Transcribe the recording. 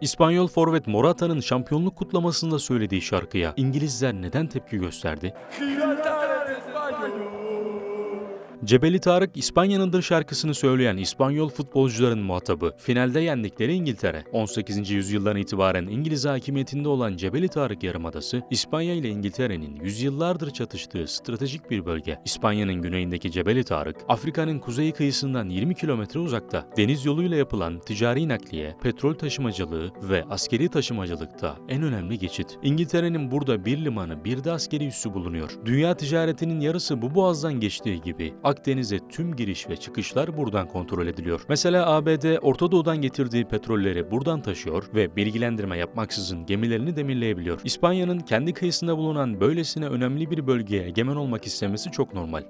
İspanyol forvet Morata'nın şampiyonluk kutlamasında söylediği şarkıya İngilizler neden tepki gösterdi? Cebeli Tarık İspanya'nındır şarkısını söyleyen İspanyol futbolcuların muhatabı. Finalde yendikleri İngiltere. 18. yüzyıldan itibaren İngiliz hakimiyetinde olan Cebeli Tarık Yarımadası, İspanya ile İngiltere'nin yüzyıllardır çatıştığı stratejik bir bölge. İspanya'nın güneyindeki Cebeli Tarık, Afrika'nın kuzey kıyısından 20 kilometre uzakta. Deniz yoluyla yapılan ticari nakliye, petrol taşımacılığı ve askeri taşımacılıkta en önemli geçit. İngiltere'nin burada bir limanı, bir de askeri üssü bulunuyor. Dünya ticaretinin yarısı bu boğazdan geçtiği gibi Akdeniz'e tüm giriş ve çıkışlar buradan kontrol ediliyor. Mesela ABD Orta Doğu'dan getirdiği petrolleri buradan taşıyor ve bilgilendirme yapmaksızın gemilerini demirleyebiliyor. İspanya'nın kendi kıyısında bulunan böylesine önemli bir bölgeye egemen olmak istemesi çok normal.